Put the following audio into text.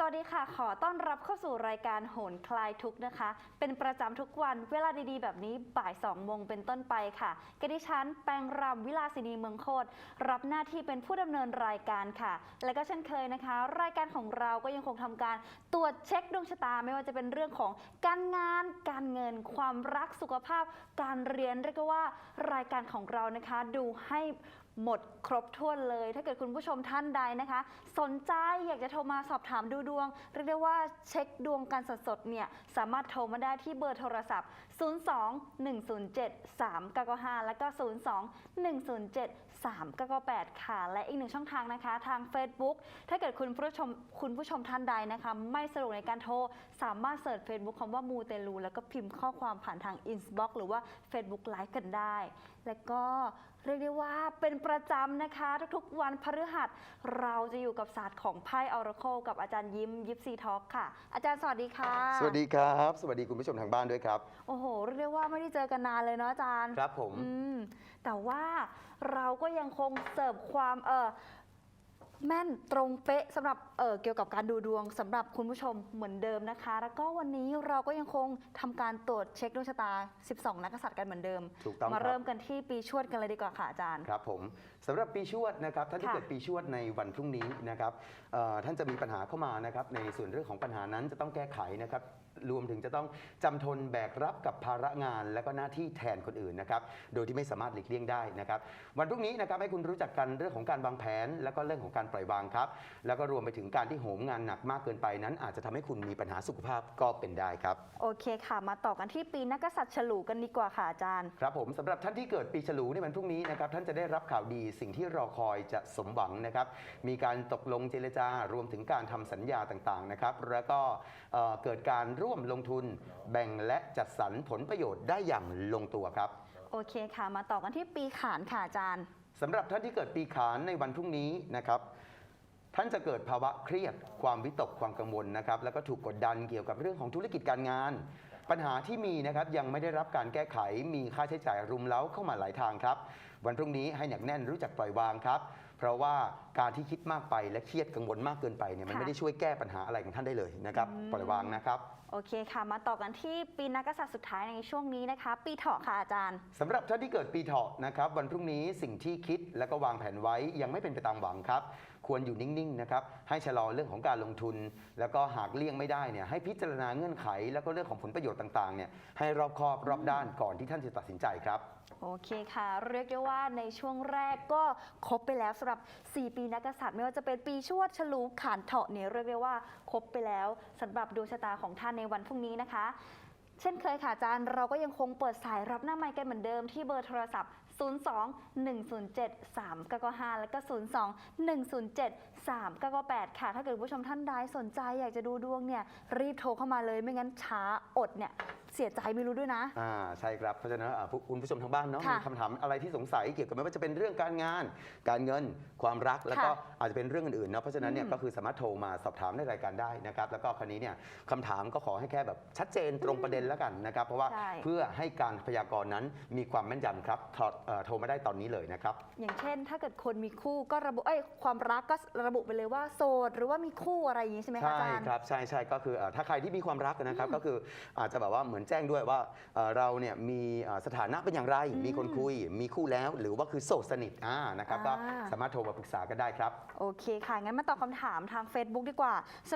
สวัสดีค่ะ ขอต้อนรับเข้าสู่รายการโหนคลายทุกนะคะ เป็นประจำทุกวันเวลาดีๆ แบบนี้บ่าย2โมงเป็นต้นไปค่ะกดิฉันแปลงรำวิลาสินีเมืองโคตรรับหน้าที่เป็นผู้ดำเนินรายการค่ะ และก็เช่นเคยนะคะ รายการของเราก็ยังคงทำการตรวจเช็คดวงชะตาไม่ว่าจะเป็นเรื่องของการงาน การเงิน ความรักสุขภาพ การเรียนเรียกว่ารายการของเรานะคะ ดูให้ หมดครบถ้วนเลย ถ้าเกิดคุณผู้ชมท่านใดนะคะ สนใจอยากจะโทรมาสอบถามดูดวง เรียกได้ว่าเช็คดวงกันสดๆเนี่ยสามารถโทรมาได้ที่เบอร์โทรศัพท์ 02 107 3995แล้วก็ 02 107 3998 ค่ะ และอีกหนึ่งช่องทางนะคะทาง Facebook ถ้าเกิดคุณผู้ชมคุณผู้ชมท่านใดนะคะ ไม่สะดวกในการโทร สามารถเสิร์ช Facebook คำว่ามูเตลูแล้วก็พิมพ์ข้อความผ่านทาง Inbox หรือว่า Facebook Live กันได้ และก็เรียกได้ว่าเป็นประจำนะคะ ทุกๆ วันพฤหัสเราจะอยู่กับศาสตร์ของไพ่ออร์โคกับอาจารย์ยิ้มยิปซีทอล์กค่ะ อาจารย์สวัสดีค่ะสวัสดีครับ สวัสดีคุณผู้ชมทางบ้านด้วยครับ โอ้โหเรียกได้ว่าไม่ได้เจอกันนานเลยเนาะอาจารย์ครับผม อืมแต่ว่าเราก็ยังคงเสิร์ฟความเออ แม่นตรงเป๊ะสำหรับเออเกี่ยวกับการดูดวงสำหรับคุณผู้ชมเหมือนเดิมนะคะ แล้วก็วันนี้เราก็ยังคงทำการตรวจเช็คดวงชะตา 12 นักกษัตริย์กันเหมือนเดิม ถูกต้องมาครับเริ่มกันที่ปีชวดกันเลยดีกว่าค่ะอาจารย์ ครับผมสำหรับปีชวดนะครับท่านที่ค่ะเกิดปีชวดในวันพรุ่งนี้นะครับเอ่อท่านจะมีปัญหาเข้ามานะครับในส่วนเรื่องของปัญหานั้นจะต้องแก้ไขนะครับ รวมถึงจะต้องจำทนแบกรับกับภาระงาน และก็หน้าที่แทนคนอื่นนะครับ โดยที่ไม่สามารถหลีกเลี่ยงได้นะครับ วันพรุ่งนี้นะครับให้คุณรู้จักกันเรื่องของการวางแผน แล้วก็เรื่องของการปล่อยวางครับ แล้วก็รวมไปถึงการที่โหมงานหนักมากเกินไปนั้น อาจจะทำให้คุณมีปัญหาสุขภาพก็เป็นได้ครับ โอเคค่ะ มาต่อกันที่ปีนักกษัตริย์ฉลูกันดีกว่าค่ะอาจารย์ ครับผมสำหรับท่านที่เกิดปีฉลูในวันพรุ่งนี้นะครับท่านจะได้รับข่าวดีสิ่งที่รอคอยจะสมหวังนะครับ มีการตกลงเจรจารวมถึงการทำสัญญาต่างๆนะครับ แล้วก็เอ่อเกิดการร่วมลงทุน แบ่งและจัดสรรผลประโยชน์ได้อย่างลงตัวครับ โอเคค่ะ มาต่อกันที่ปีขานค่ะอาจารย์สำหรับท่านที่เกิดปีขานในวันพรุ่งนี้นะครับท่านจะเกิดภาวะเครียดความวิตกความกังวลนะครับแล้วก็ถูกกดดันเกี่ยวกับเรื่องของธุรกิจการงาน ปัญหาที่มีนะครับยังไม่ได้รับการแก้ไขมีค่าใช้จ่ายรุมเร้าเข้ามาหลายทางครับ วันพรุ่งนี้ให้หนักแน่นรู้จักปล่อยวางครับ เพราะว่าการที่คิดมากไปและเครียดกังวลมากเกินไปเนี่ยมันค่ะไม่ได้ช่วยแก้ปัญหาอะไรของท่านได้เลยนะครับอืมปล่อยวางนะครับโอเคค่ะ มาต่อกันที่ปีนักกษัตริย์สุดท้ายในช่วงนี้นะคะ ปีเถาะค่ะอาจารย์ สำหรับท่านที่เกิดปีเถาะนะครับ วันพรุ่งนี้สิ่งที่คิดและก็วางแผนไว้ยังไม่เป็นไปตามหวังครับ ควรอยู่นิ่งๆนะครับให้ชะลอเรื่องของการลงทุน แล้วก็หากเลี่ยงไม่ได้เนี่ยให้พิจารณาเงื่อนไข แล้วก็เรื่องของผลประโยชน์ต่างๆเนี่ยให้รอบคอบรอบด้านก่อนที่ท่านจะตัดสินใจครับ โอเคค่ะ เรียกได้ว่าในช่วงแรกก็ครบไปแล้วสำหรับ 4 ปีนักกษัตริย์ไม่ว่าจะเป็นปีชวดฉลูขานเถาะเนี่ยเรียกได้ว่าครบไปแล้วสำหรับดวงชะตาของท่านในวันพรุ่งนี้นะคะ เช่นเคยค่ะอาจารย์เราก็ยังคงเปิดสายรับหน้าไมค์กันเหมือนเดิมที่เบอร์โทรศัพท์ 02 107 3995 แล้วก็ 02 107 3998 ค่ะ ถ้าเกิดผู้ชมท่านใดสนใจอยากจะดูดวงเนี่ยรีบโทรเข้ามาเลยไม่งั้นช้าอดเนี่ย เสียใจไม่รู้ด้วยนะ อ่าใช่ครับเพราะฉะนั้นอ่าผู้คุณผู้ชมทางบ้านเนาะค่ะมีคำถามอะไรที่สงสัยเกี่ยวกับไม่ว่าจะเป็นเรื่องการงาน การเงิน ความรักแล้วก็ค่ะอาจจะเป็นเรื่องอื่นๆเนาะเพราะฉะนั้นเนี่ยอืมก็คือสามารถโทรมาสอบถามในรายการได้นะครับแล้วก็คราวนี้เนี่ยคำถามก็ขอให้แค่แบบชัดเจนตรงประเด็นแล้วกันนะครับเพราะว่าใช่ เพื่อให้การพยากรณ์นั้นมีความแม่นยำครับโทรเอ่อโทรมาได้ตอนนี้เลยนะครับ อย่างเช่น ถ้าเกิดคนมีคู่ก็ระบุเอ้ยความรักก็ระบุไปเลยว่าโสดหรือว่ามีคู่อะไรอย่างนี้ใช่ไหมคะใช่อาจารย์ ครับใช่ใช่ก็คือเอ่อถ้าใครที่มีความรักนะครับก็คืออาจจะแบบว่าเหมือนแจ้งด้วยว่าเอ่อเราเนี่ยมีเอ่อสถานะเป็นอย่างไรอืมมีคนคุย มีคู่แล้ว หรือว่าคือโสดสนิทอ่านะครับก็อ่า สามารถโทรมาปรึกษากันได้ครับ โอเคค่ะ งั้นมาตอบคำถามทาง Facebook ดีกว่าส